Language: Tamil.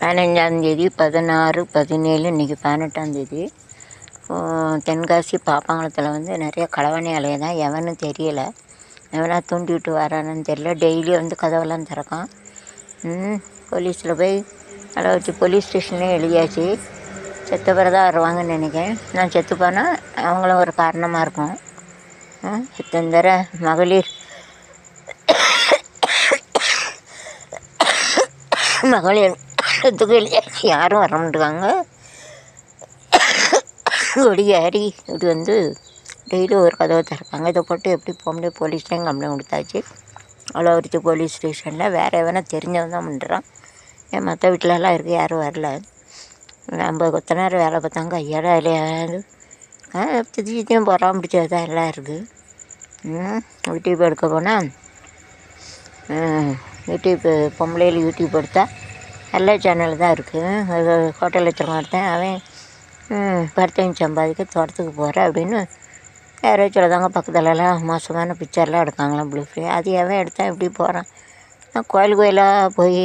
பதினஞ்சாந்தேதி பதினாறு பதினேழு இன்றைக்கி பதினெட்டாந்தேதி தென்காசி பாப்பாங்குளத்தில் வந்து நிறைய கலவணை அலைய தான் எவனும் தெரியலை. எவனா தூண்டி விட்டு வரானு தெரியல. டெய்லி வந்து கதவெல்லாம் திறக்கான். போலீஸில் போய் அதை வச்சு போலீஸ் ஸ்டேஷன்லேயும் எழுதியாச்சு. செத்த பிறகு தான் வருவாங்கன்னு நினைக்கிறேன். நான் செத்து போனால் அவங்களும் ஒரு காரணமாக இருக்கும். இத்தனை தர மகளிர் மகளிர் இதுக்கு யாரும் வர மாட்டாங்க ஒடியாரி இது வந்து டெய்லி ஒரு கதவை திறப்பாங்க. இதை போட்டு எப்படி போக முடியும் போலீஸ்லேயும் கம்ப்ளைண்ட் கொடுத்தாச்சு. அவ்வளோவரிச்சி போலீஸ் ஸ்டேஷனில் வேறு எவனா தெரிஞ்சவன் தான் பண்ணுறான் என் மற்ற வீட்டிலலாம் இருக்குது யாரும் வரல. நம்ம கொத்த நேரம் வேலை பார்த்தாங்க. ஐயாடா இல்லையாது திதியும் பொறாம பிடிச்சது தான் எல்லாம் இருக்குது யூடியூப் எடுக்க போனால் யூடியூப் பொம்பளையில் யூடியூப் எடுத்தால் நல்ல சேனல் தான் இருக்குது ஹோட்டல் வச்சுருக்க ஒருத்தன் அவன் பருத்தையும் சம்பாதிக்க தோட்டத்துக்கு போகிறேன் அப்படின்னு யாரோ சொல்லுதாங்க பக்கத்துலலாம் மோசமான பிக்சர்லாம் எடுக்காங்களாம் ப்ளூ ஃப்ரீ அது எவன் எடுத்தான் எப்படி போகிறான் நான் கோயில் கோயிலாக போய்